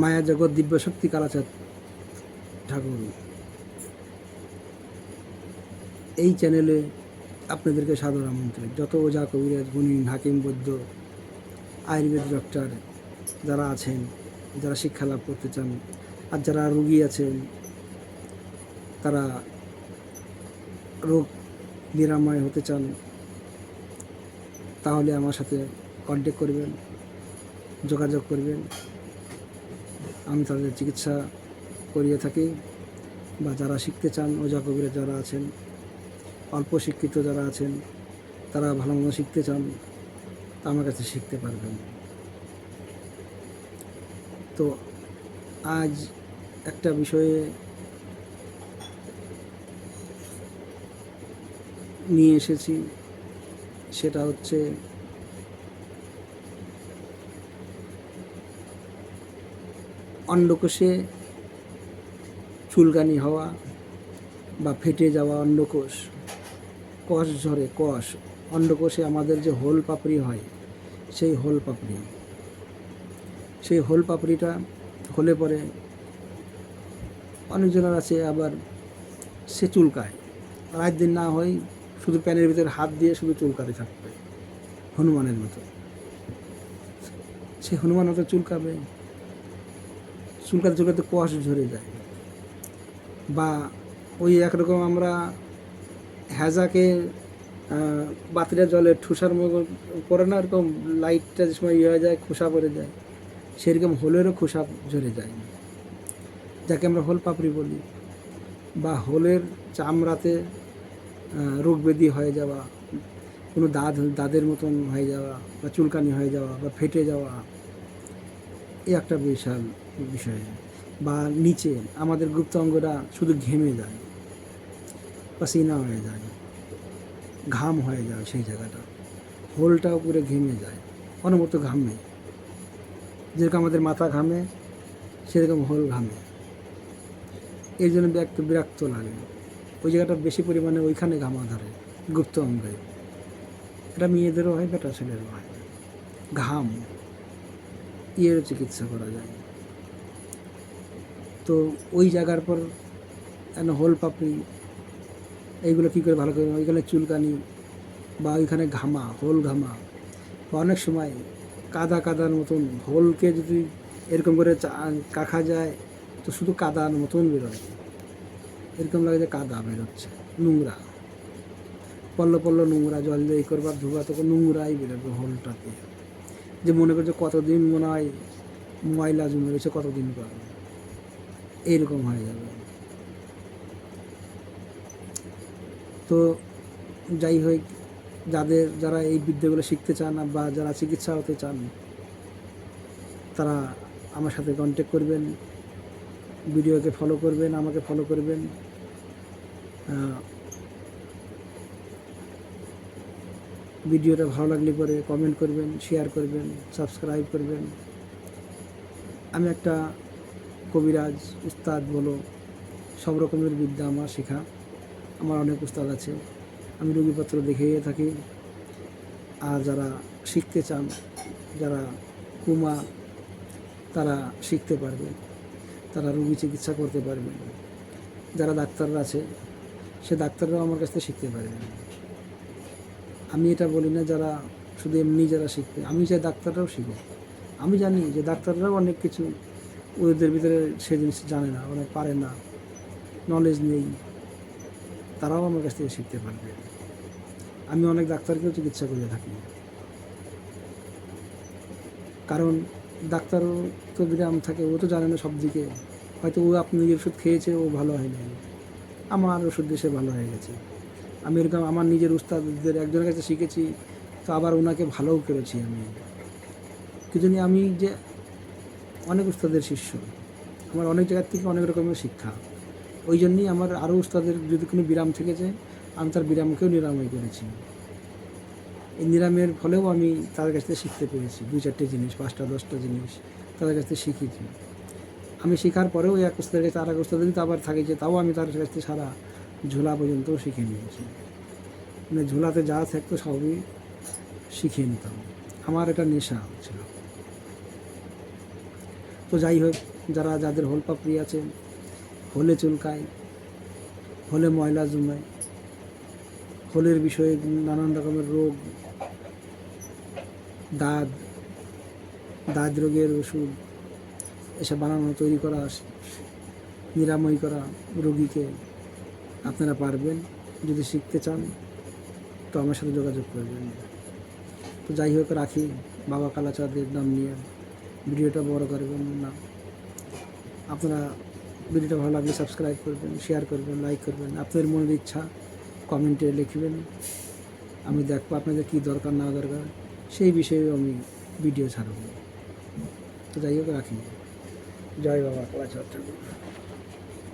মায়া জগৎ দিব্যশক্তি কালাচাঁদ ঠাকুর। এই চ্যানেলে আপনাদেরকে সাদর আমন্ত্রণ। যত ওঝা কবিরাজ গুণী হাকিম বৈদ্য আয়ুর্বেদ ডক্টর যারা আছেন, যারা শিক্ষা লাভ করতে চান, আর যারা রুগী আছেন, তারা রোগ নিরাময় হতে চান, তাহলে আমার সাথে কন্ট্যাক্ট করবেন, যোগাযোগ করবেন। আমি তাদের চিকিৎসা করিয়ে থাকি বা যারা শিখতে চান ওজা কবিরা যারা আছেন, অল্প শিক্ষিত যারা আছেন, তারা ভালো মতো শিখতে চান, তা আমার কাছে শিখতে পারবেন। তো আজ একটা বিষয়ে নিয়ে এসেছি, সেটা হচ্ছে অন্ডকোষে চুলকানি হওয়া বা ফেটে যাওয়া অন্ডকোষ কষ ঝরে, কষ অন্ডকোষে আমাদের যে হোল পাপড়ি হয়, সেই হোল পাপড়ি। সেই হোল পাপড়িটা হলে পরে অনেকজনের আছে আবার সে চুলকায়। রাত দিন না হয় শুধু প্যানের ভিতরে হাত দিয়ে শুধু চুলকাতে থাকবে, হনুমানের মতো। সে হনুমান মতো চুলকাবে চুলকাতে চুলকাতে কোয়াশ ঝরে যায়। বা ওই একরকম আমরা হ্যাজাকে বাতিটা জলে ঠুসার পরে না এরকম লাইটটা যে সময় ইয়ে হয়ে যায়, খোসা পড়ে যায়, সেরকম হোলেরও খোসা ঝরে যায়। যাকে আমরা হোল পাপড়ি বলি বা হোলের চামড়াতে রোগ ব্যাধি হয়ে যাওয়া, কোনো দাঁত, দাঁতের মতন হয়ে যাওয়া বা চুলকানি হয়ে যাওয়া বা ফেটে যাওয়া এই একটা বিশাল বিষয়। বা নিচে আমাদের গুপ্ত অঙ্গটা শুধু ঘেমে যায় পাসিনা হয়ে যায়, ঘাম হয়ে যায় সেই জায়গাটা। হোলটাও পুরো ঘেমে যায়, অনবরত ঘামে। যেরকম আমাদের মাথা ঘামে, সেরকম হোল ঘামে। এই জন্য বিরক্ত বিরক্ত লাগে। ওই জায়গাটা বেশি পরিমাণে ওইখানে ঘামা ধরে গুপ্ত অঙ্গে এটা মেয়েদেরও হয়, বেটা ছেলেরও হয়। ঘাম। ইয়েরও চিকিৎসা করা যায়। তো ওই জায়গার পর যেন হোল পাপড়ি, এইগুলো কী করে ভালো করে ওইখানে চুলকানি বা ওইখানে ঘামা, হোল ঘামা। বা অনেক সময় কাদা কাদার মতন হোলকে যদি এরকম করে কাখা যায়, তো শুধু কাদার মতন বেরোয়। এরকম লাগে যে কাদা বেরোচ্ছে, নোংরা। পল্ল পল্ল নোংরা জল দিয়ে করবার ধোয়া, তখন নোংরাই বেরোবে হোলটাতে। যে মনে করছে কতদিন মনে হয় ময়লা জমে রয়েছে, কতদিন পর? এইরকম হয়ে যাবে। তো যাই হোক, যাদের, যারা এই বিদ্যাগুলো শিখতে চান বা যারা চিকিৎসা হতে চান, তারা আমার সাথে কন্ট্যাক্ট করবেন ভিডিওকে ফলো করবেন, আমাকে ফলো করবেন। ভিডিওটা ভালো লাগলে পরে কমেন্ট করবেন শেয়ার করবেন সাবস্ক্রাইব করবেন। আমি একটা কবিরাজ উস্তাদ বলো, সব রকমের বিদ্যা আমার শেখা, আমার অনেক উস্তাদ আছে। আমি রোগীপত্র দেখিয়ে থাকি। আর যারা শিখতে চান, যারা কুমা, তারা শিখতে পারবে। তারা রুগী চিকিৎসা করতে পারবে। যারা ডাক্তাররা আছে, সে ডাক্তাররাও আমার কাছ থেকে শিখতে পারবে। আমি এটা বলি না যারা শুধু এমনি যারা শিখবে, আমি চাই ডাক্তাররাও শিখবে। আমি জানি যে ডাক্তাররাও অনেক কিছু ওদের ভিতরে সে জিনিস জানে না, ওরা পারে না নলেজ নেই। তারাও আমার কাছ থেকে শিখতে পারবে। আমি অনেক ডাক্তারকেও চিকিৎসা করে থাকি। কারণ ডাক্তারও তো বিরাম থাকে, ও তো জানে না সব দিকে। হয়তো ও আপনি ওষুধ খেয়েছে, ও ভালো হয় নাই। আমার ওষুধ দিয়ে সে ভালো হয়ে গেছে। আমি এরকম আমার নিজের উস্তাদদের একজনের কাছে শিখেছি, তো আবার ওনাকে ভালোও করেছি আমি। কিন্তু আমি যে অনেক উস্তাদের শিষ্য, আমার অনেক জায়গার থেকে অনেক রকমের শিক্ষা। ওই জন্যই আমার আরও উস্তাদের যদি কোনো বিরাম থেকেছে আমি তার বিরামকেও নিরাময় করেছি। এই নিরামের ফলেও আমি তাদের কাছ থেকে শিখতে পেরেছি, দুই চারটে জিনিস, পাঁচটা, দশটা জিনিস তাদের কাছ থেকে শিখেছি। আমি শেখার পরেও এক উস্তাদের কাছে আর এক উস্তাদের তো আবার থাকে যে তাও আমি তার কাছ থেকে সারা ঝোলা পর্যন্ত শিখে নিয়েছি। মানে ঝোলাতে যা থাকতো সবই শিখিয়ে নিতাম। আমার এটা নেশা ছিল। তো তো যাই হোক, যারা যাদের হোল পাপড়ি আছে, হোলে চুলকায়, হোলে ময়লা জমায়, হোলের বিষয়ে নানান রকমের রোগ, দাঁত দাঁত রোগের ওষুধ, এসব বানানো, তৈরি করা, নিরাময় করা রোগীকে আপনারা পারবেন যদি শিখতে চান, তো আমার সাথে যোগাযোগ করবেন। তো যাই হোক, রাখি। বাবা কালাচাঁদের নাম নিয়ে ভিডিওটা বড় করবেন না। আপনারা ভিডিওটা ভালো লাগলে সাবস্ক্রাইব করবেন শেয়ার করবেন লাইক করবেন। আপনাদের মনের ইচ্ছা, কমেন্টে লিখবেন। আমি দেখব আপনাদের কী দরকার, না দরকার, সেই বিষয়েও আমি ভিডিও ছাড়ব। তো যাই হোক, রাখি। জয় বাবা কালাচাঁদ ঠাকুর।